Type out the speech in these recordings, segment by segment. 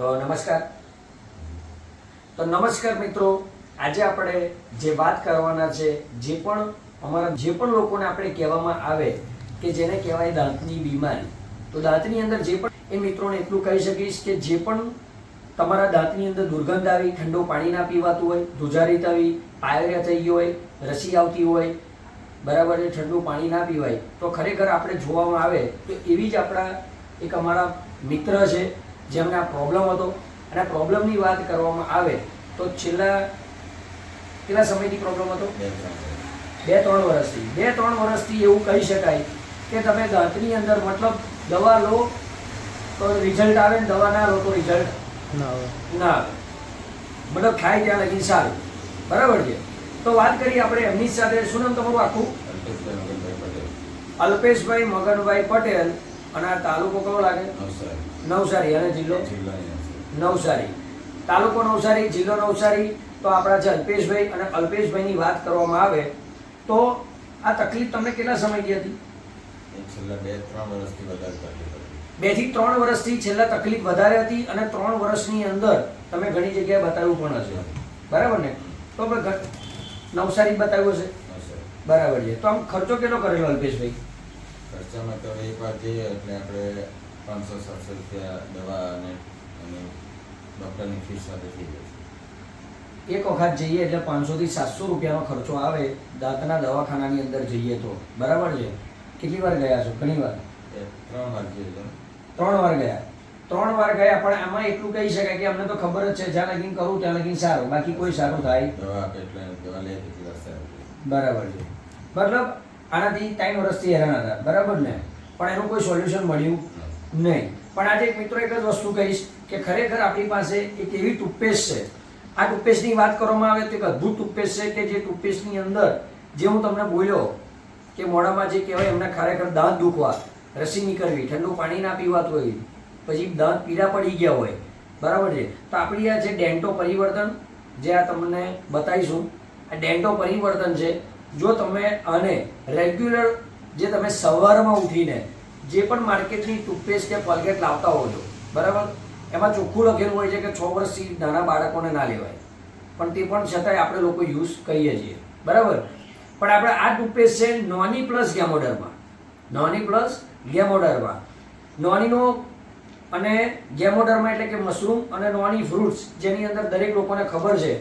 તો નમસ્કાર. તો નમસ્કાર મિત્રો, આજે આપણે જે વાત કરવાના છે, જે પણ અમારા, જે પણ લોકોને આપણે કહેવામાં આવે કે જેને કહેવાય દાંતની બીમારી, તો દાંતની અંદર જે પણ, એ મિત્રોને એટલું કહી શકીશ કે જે પણ તમારા દાંતની અંદર દુર્ગંધ આવી, ઠંડુ પાણી ના પીવાતું હોય, ધુજારી થવી, પાયરિયા થઈ ગઈ હોય, રસી આવતી હોય, બરાબર એ ઠંડુ પાણી ના પીવાય, તો ખરેખર આપણે જોવામાં આવે તો એવી જ આપણા એક અમારા મિત્ર છે જેમને આ પ્રોબ્લેમ હતો અને આ પ્રોબ્લેમની વાત કરવામાં આવે તો છેલ્લા કેટલા સમયથી પ્રોબ્લેમ હતો? બે ત્રણ વર્ષથી. બે ત્રણ વર્ષથી એવું કહી શકાય કે તમે દાંતની અંદર મતલબ દવા લો તો રિઝલ્ટ આવે ને દવા ના લો તો રિઝલ્ટ ના આવે. ના મતલબ થાય ત્યાં લગી સારું. બરાબર છે? તો વાત કરીએ આપણે એમની સાથે. શું નામ તમારું આખું? અલ્પેશભાઈ મગનભાઈ પટેલ. અને આ તાલુકો કયો લાગે? નવસારી. અને જિલ્લો? નવસારી. તાલુકો નવસારી જિલ્લો નવસારી તો આપણા જે અલ્પેશભાઈ અને અલ્પેશભાઈની વાત કરવામાં આવે તો આ તકલીફ તમને કેટલા સમયથી હતી? બેથી ત્રણ વર્ષથી છેલ્લા તકલીફ વધારે હતી અને ત્રણ વર્ષની અંદર તમે ઘણી જગ્યાએ બતાવ્યું પણ હશે. બરાબર ને? તો આપણે નવસારી બતાવ્યું હશે? બરાબર છે. તો આમ ખર્ચો કેટલો કરેલો અલ્પેશભાઈ? ખર્ચામાં તો એક વાર જઈએ એટલે આપણે પાંચસો સાતસો રૂપિયા દવા અને અને ડૉક્ટરની ફીસ સાથે થઈ જાય એક વખત જઈએ એટલે પાંચસો થી સાતસો રૂપિયાનો ખર્ચો આવે દાંતના દવાખાનાની અંદર જઈએ તો. બરાબર છે? કેટલી વાર ગયા છો? ઘણી વાર? ત્રણ વાર જઈએ ત્રણ વાર ગયા? ત્રણ વાર ગયા પણ આમાં એટલું કહી શકાય કે અમને તો ખબર જ છે જ્યાં લગીન કરું ત્યાં લગીન સારું બાકી કોઈ સારું થાય. બરાબર છે. મતલબ આનાથી ત્રણ વર્ષથી હેરાન હતા. બરાબર ને? પણ એનું કોઈ સોલ્યુશન મળ્યું નહીં. પણ આજે એક મિત્રો એક જ વસ્તુ કહીશ કે ખરેખર આપણી પાસે એક એવી ટૂથપેસ્ટ છે. આ ટૂથપેસ્ટની વાત કરવામાં આવે તો એક અદ્ભુત ટૂથપેસ્ટ છે કે જે ટૂથપેસ્ટની અંદર જે હું તમને બોલ્યો કે મોઢામાં જે કહેવાય એમને ખરેખર દાંત દુખવા, રસી નીકળવી, ઠંડુ પાણી ના પીવાતું હોય, પછી દાંત પીડા પડી ગયા હોય. બરાબર છે? તો આપણી આ જે ડેન્ટો પરિવર્તન, જે આ તમને બતાવીશું, આ ડેન્ટો પરિવર્તન છે જો તમે આને રેગ્યુલર જે તમે સવારમાં ઉઠીને જે પણ માર્કેટની ટૂથપેસ્ટ કે કોલગેટ લાવતા હો છો, બરાબર? એમાં ચોખ્ખું લખેલું હોય છે કે છ વર્ષથી નાના બાળકોને ના લેવાય. પણ તે પણ છતાંય આપણે લોકો યુઝ કરીએ છીએ. બરાબર? પણ આપણે આ ટૂથપેસ્ટ છે નોની પ્લસ ગેમોડરમાં નોની પ્લસ ગેમોડરમાં નોનીનો અને ગેમોડરમાં એટલે કે મશરૂમ અને નોની ફ્રૂટ્સ જેની અંદર દરેક લોકોને ખબર છે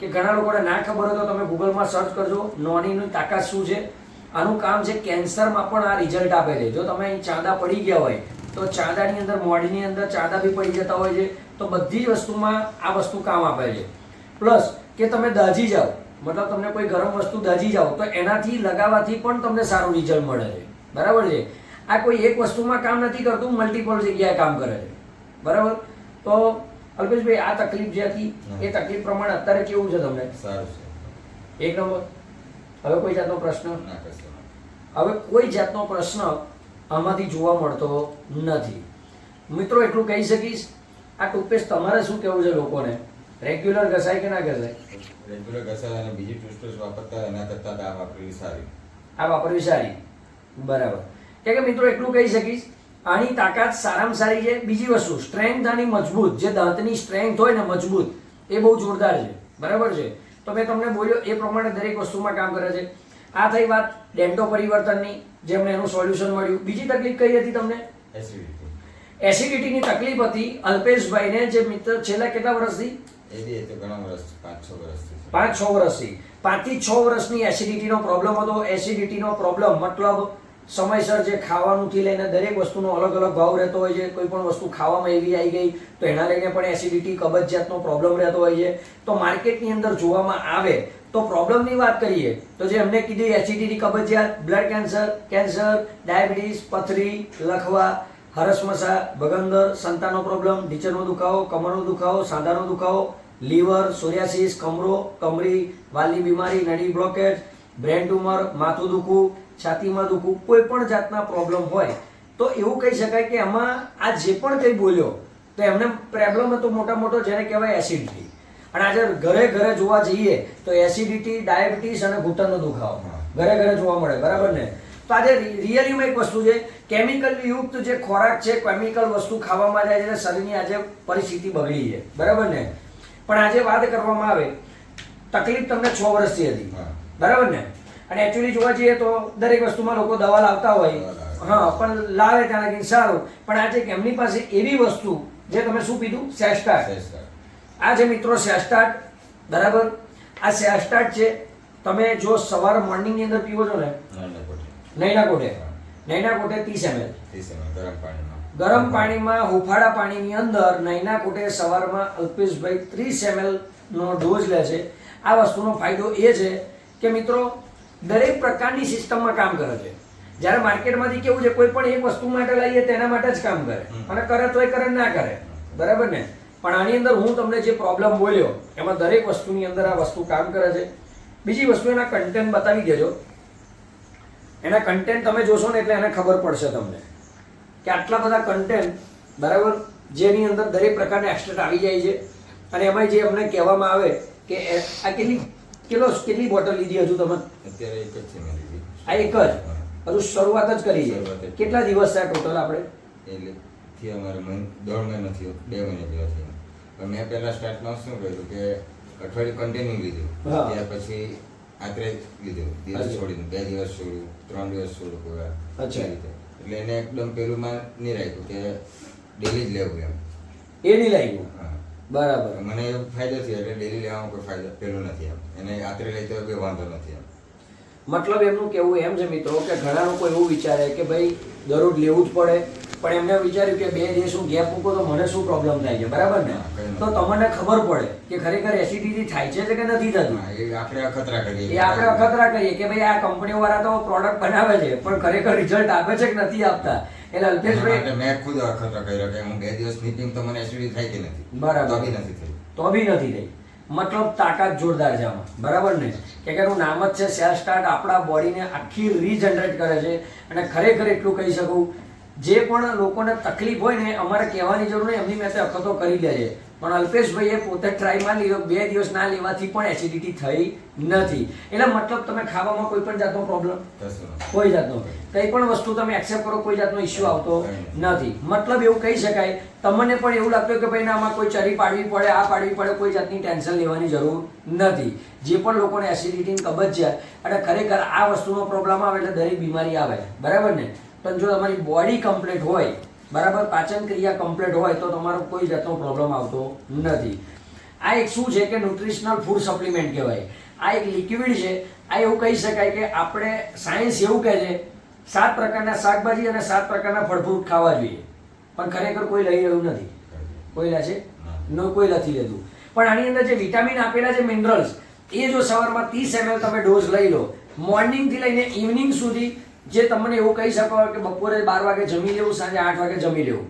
કે ઘણા લોકોને ના ખબર હોય તો તમે ગૂગલમાં સર્ચ કરજો. નોનીની તાકાત શું છે? આનું કામ છે કેન્સરમાં પણ આ રિઝલ્ટ આપે છે. જો તમે અહીં ચાંદા પડી ગયા હોય, તો ચાંદાની અંદર, મોઢીની અંદર ચાંદા બી પડી જતા હોય છે, તો બધી જ વસ્તુમાં આ વસ્તુ કામ આપે છે. પ્લસ કે તમે દાજી જાઓ, મતલબ તમને કોઈ ગરમ વસ્તુ દાજી જાઓ, તો એનાથી લગાવવાથી પણ તમને સારું રિઝલ્ટ મળે છે. બરાબર છે? આ કોઈ એક વસ્તુમાં કામ નથી કરતું મલ્ટિપલ જગ્યાએ કામ કરે છે. બરાબર? તો અલ્પેશભાઈ આ તકલીફ જે હતી એ તકલીફ પ્રમાણે અત્યારે કેવું છે તમને? સારું છે. એક નંબર. હવે કોઈ જાતનો પ્રશ્ન? હવે કોઈ જાતનો પ્રશ્ન આમાંથી જોવા મળતો નથી. મિત્રો એટલું કહી શકીશ આ ટૂથપેસ્ટ તમારે શું કહેવું છે લોકોને? રેગ્યુલર ઘસાય કે ના ઘસાય? રેગ્યુલર ઘસાય અને બીજી ટૂથપેસ્ટ વાપરતા એના કરતાં આ વાપરવી સારી. આ વાપરવી સારી. બરાબર. કે મિત્રો એટલું કહી શકીશ આની તાકાત સારામાં સારી છે. બીજી વસ્તુ સ્ટ્રેન્થ આની મજબૂત. જે દાંતની સ્ટ્રેન્થ હોય ને મજબૂત એ બહુ જોરદાર છે. બરાબર છે? તો મેં તમને બોલ્યો એ પ્રમાણે દરેક વસ્તુમાં કામ કરે છે. આ થઈ વાત ડેન્ટો પરિવર્તનની જેમને એનું સોલ્યુશન મળ્યું. બીજી તકલીફ કઈ હતી તમને? એસિડિટી એસિડિટીની તકલીફ હતી અલ્પેશભાઈને જે મિત્ર છેલ્લા કેટલા વર્ષથી? પાંચ છ વર્ષથી પાંચથી છ વર્ષની એસિડિટીનો પ્રોબ્લેમ હતો. એસિડિટીનો પ્રોબ્લેમ મતલબ સમયસર જે ખાવાનુંથી લઈને દરેક વસ્તુનો અલગ અલગ ભાવ રહેતો હોય છે, કોઈ પણ વસ્તુ ખાવામાં એવી આવી ગઈ, તો એના લઈને પણ એસિડિટી કબજિયાતનો પ્રોબ્લેમ રહેતો હોય છે. તો માર્કેટની અંદર જોવામાં આવે તો પ્રોબ્લેમની વાત કરીએ, તો જે એમને કીધું એસિડિટી કબજિયાત બ્લડ કેન્સર કેન્સર ડાયાબિટીસ પથરી, લખવા હરસમસા ભગંદર સંતાનો પ્રોબ્લેમ ઢીચરનો દુખાવો, કમરનો દુખાવો, સાંધાનો દુખાવો, લીવર સોરિયાસિસ કમરો, કમરી, વાલની બીમારી નળી બ્લોકેજ બ્રેન ટ્યુમર માથું દુખવું છાતીમાં દુખવું કોઈ પણ જાતના પ્રોબ્લેમ હોય તો એવું કહી શકાય કે આમાં આ જે પણ કંઈ બોલ્યો તો એમને પ્રોબ્લેમ હતો મોટા મોટો જેને કહેવાય એસિડિટી અને આજે ઘરે ઘરે જોવા જઈએ તો એસિડિટી ડાયાબિટીસ અને ઘૂંટણનો દુખાવો. ઘરે ઘરે જોવા મળે બરાબર ને? તો આજે રિયલીમાં એક વસ્તુ છે કેમિકલ યુક્ત જે ખોરાક છે કેમિકલ વસ્તુ ખાવામાં જાય છે શરીરની આજે પરિસ્થિતિ બગડી છે બરાબર ને? પણ આજે વાત કરવામાં આવે તકલીફ તમને છ વર્ષથી હતી બરાબર ને? અને એકચ્યુઅલી જોવા જઈએ તો દરેક વસ્તુમાં લોકો દવા લાવતા હોય. હા પણ લાવે ત્યાં લગી સારું. પણ આજે એમની પાસે એવી વસ્તુ જે તમે શું પીધું શ્રેષ્ઠ. આ જે મિત્રો સેસ્ટાર્ટ બરાબર? આ સેસ્ટાર્ટ છે તમે જો સવાર મોર્નિંગની અંદર પીવો છો ને નાના કોટે. નૈના કોટે ત્રીસ એમએલ ગરમ પાણીમાં. ગરમ પાણીમાં હુફાળા પાણીની અંદર નૈના કોટે સવારમાં અલ્પેશભાઈ ત્રીસ એમએલ નો ડોઝ લે છે. આ વસ્તુનો ફાયદો એ છે કે મિત્રો દરેક પ્રકારની સિસ્ટમમાં કામ કરે છે. જ્યારે માર્કેટમાંથી કેવું છે કોઈ પણ એક વસ્તુ માટે લઈએ તેના માટે જ કામ કરે. અને કરે તોય કરે ના કરે. બરાબર ને? પણ આની અંદર હું તમને જે પ્રોબ્લેમ બોલ્યો એમાં દરેક વસ્તુની અંદર આ વસ્તુ કામ કરે છે. બીજી વસ્તુ એના કન્ટેન્ટ બતાવી દેજો. એના કન્ટેન્ટ તમે જોશો ને એટલે એને ખબર પડશે તમને. કે આટલા બધા કન્ટેન્ટ બરાબર જેની અંદર દરેક પ્રકારના એક્સ્ટ્રેટ આવી જાય છે. અને એમાં જે અમને કહેવામાં આવે કે આ કેટલી કેટલો કેટલી બોટલ લીધી હજુ તમે અત્યારે એક જ છે મેં લીધી. આ એક જ? હજુ શરૂઆત જ કરી છે. કેટલા દિવસ છે ટોટલ આપણે? એટલે થી અમારે દોઢ મહિનો થયો બે મહિના જેવા થયો. પણ મેં પહેલા સ્ટાર્ટમાં શું કર્યું કે અઠવાડિયું કન્ટિન્યુ લીધું. ત્યાર પછી આત્રે લીધું. દિવસ. છોડીને બે દિવસ છોડ્યું ત્રણ દિવસ છોડ્યું કોઈ અચ્છા. રીતે. એટલે એને એકદમ પેલું માં નહીં રાખ્યું કે ડેલી જ લેવું એમ. એ નહીં લાગ્યું હા. બરાબર. મને ફાયદો થયો એટલે ડેલી લેવામાં કોઈ ફાયદો પેલું નથી એમ. એને રાત્રે લઈ તો કોઈ વાંધો નથી એમ. મતલબ એમનું કેવું એમ છે મિત્રો કે ઘણા લોકો એવું વિચારે કે ભાઈ દરરોજ લેવું જ પડે પણ એમને વિચાર્યું કે બે દિવસ હું ગેપ મૂકો તો મને શું પ્રોબ્લેમ થાય છે? બરાબર ને? તો તમને ખબર પડે કે ખરેખર એસિડિટી થાય છે કે નથી થતું? એ આપણે અખતરા કરીએ એ આપણે અખતરા કરીએ કે ભાઈ આ કંપનીઓ વાળા તો પ્રોડક્ટ બનાવે છે પણ ખરેખર રિઝલ્ટ આપે છે કે નથી આપતા? એટલે અલ્પેશભાઈ મેં ખુદ અખતરા કર્યો કે હું બે દિવસ સ્લીપિંગ તો મને એસિડિટી થાય કે નથી. બરાબર. તો બી નથી થઈ. તો બી નથી થઈ. મતલબ તાકાત જોરદાર છે આમાં. બરાબર ને? કે કે એનું નામ જ છે સેલ સ્ટાર્ટ. આપણા બોડીને આખી રીજનરેટ કરે છે. અને ખરેખર એટલું કહી શકું જે પણ લોકોને તકલીફ હોય ને અમારે કહેવાની જરૂર નહીં એમની મેં અખતો કરી લે છે પણ અલ્પેશભાઈએ પોતે ટ્રાયમાં લીધો બે દિવસ ના લેવાથી પણ એસિડિટી થઈ નથી. એટલે મતલબ તમે ખાવામાં કોઈ પણ જાતનો પ્રોબ્લેમ કોઈ જાતનો કંઈ પણ વસ્તુ તમે એક્સેપ્ટ કરો કોઈ જાતનો ઇશ્યુ આવતો નથી. મતલબ એવું કહી શકાય તમને પણ એવું લાગતું કે ભાઈ ના આમાં કોઈ ચરી પાડવી પડે આ પાડવી પડે કોઈ જાતની ટેન્શન લેવાની જરૂર નથી. જે પણ લોકોને એસિડિટી કબજિયાત અને ખરેખર આ વસ્તુનો પ્રોબ્લેમ આવે એટલે દરેક બીમારી આવે. બરાબર ને? પણ જો તમારી બોડી કમ્પ્લીટ હોય, બરાબર, પાચન ક્રિયા કમ્પ્લીટ હોય, તો તમારો કોઈ જાતનો પ્રોબ્લેમ આવતો નથી. આ એક શું છે કે ન્યુટ્રિશનલ ફૂડ સપ્લિમેન્ટ કહેવાય. આ એક લિક્વિડ છે. આ એવું કહી શકાય કે આપણે સાયન્સ એવું કહે છે, સાત પ્રકારના શાકભાજી અને સાત પ્રકારના ફળફ્રૂટ ખાવા જોઈએ. પણ ખરેખર કોઈ લઈ રહ્યું નથી. કોઈ લે છે? ન, કોઈ નથી લેતું. પણ આની અંદર જે વિટામિન આપેલા છે મિનરલ્સ એ જો સવારમાં ત્રીસ એમએલ તમે ડોઝ લઈ લો મોર્નિંગથી લઈને ઇવનિંગ સુધી જે તમને એવું કહી શકો કે બપોરે બાર વાગે જમી લેવું, સાંજે આઠ વાગે જમી લેવું.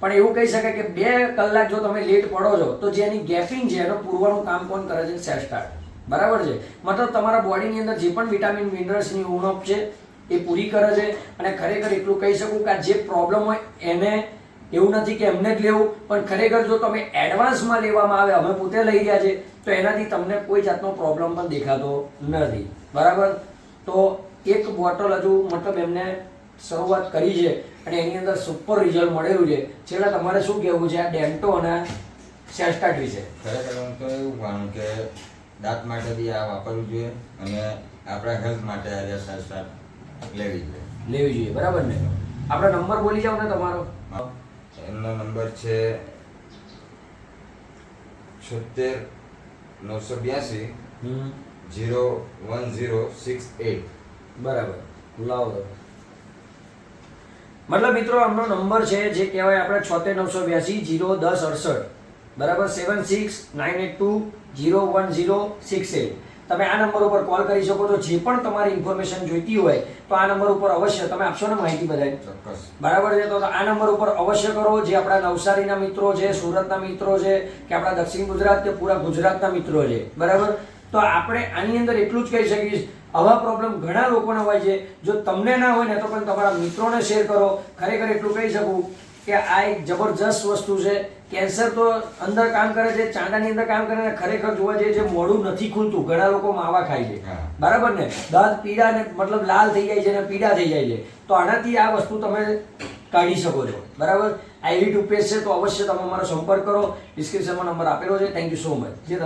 પણ એવું કહી શકાય કે બે કલાક જો તમે લેટ પડો છો, તો જે એની ગેપિંગ છે, એનો પૂરવાનું કામ કોણ કરે છે? સેસ્ટાર્ટ બરાબર છે? મતલબ તમારા બોડીની અંદર જે પણ વિટામિન મિનરલ્સની ઉણપ છે, એ પૂરી કરે છે. અને ખરેખર એટલું કહી શકું કે આ જે પ્રોબ્લેમ હોય, એને એવું નથી કે એમને જ લેવું, પણ ખરેખર જો તમે એડવાન્સમાં લેવામાં આવે, અમે પોતે લઈ ગયા છે, તો એનાથી તમને કોઈ જાતનો પ્રોબ્લેમ પણ દેખાતો નથી. બરાબર? તો એક બોટલ હજુ મતલબ એમને શરૂઆત કરી છે અને એની અંદર સુપર રિઝલ્ટ મળેલું છે. છેલ્લા તમારે શું કહેવું છે? આ ડેન્ટો અને સેસ્ટાટ વિશે ખરેખર હું તો એવું માનું કે દાંત માટે બી આ વાપરવું જોઈએ અને આપણા હેલ્થ માટે આજે સેસ્ટાટ લેવી જોઈએ. લેવી જોઈએ. બરાબર ને? આપણો નંબર બોલી જાવ ને તમારો. એમનો નંબર છે છોતેર નવસો બ્યાસી zero one zero six eight. બરાબર. લાવો મતલબ મિત્રો આમનો નંબર છે જે કહેવાય આપણે છોતેર નવસો બ્યાસી જીરો દસ અડસઠ. બરાબર? Seven six nine eight two zero one zero six eight. તમે આ નંબર ઉપર કોલ કરી શકો છો. જે પણ તમારી ઇન્ફોર્મેશન જોઈતી હોય તો આ નંબર ઉપર અવશ્ય તમે આપશો ને માહિતી બધાય? બરાબર છે? તો આ નંબર ઉપર અવશ્ય કરો. જે આપણા નવસારીના મિત્રો છે સુરતના મિત્રો છે કે આપણા દક્ષિણ ગુજરાત કે પૂરા ગુજરાતના મિત્રો છે. બરાબર? તો આપણે આની અંદર એટલું જ કહી શકીશ. આવા પ્રોબ્લેમ ઘણા લોકોને હોય છે. જો તમને ના હોય ને તો પણ તમારા મિત્રોને શેર કરો. ખરેખર એટલું કહી શકું કે આ એક જબરજસ્ત વસ્તુ છે. કેન્સર તો અંદર કામ કરે છે ચાંદાની અંદર કામ કરે ને ખરેખર જોવા જઈએ જે મોઢું નથી ખુલતું. ઘણા લોકો માવા ખાય છે. બરાબર ને? દાંત પીડા ને મતલબ લાલ થઈ જાય છે ને પીડા થઈ જાય છે. તો આનાથી આ વસ્તુ તમે કાઢી શકો છો. બરાબર? આઈવી ટૂથપેસ્ટ છે તો અવશ્ય તમે અમારો સંપર્ક કરો. ડિસ્ક્રિપ્શનમાં નંબર આપેલો છે. થેન્ક યુ સો મચ જે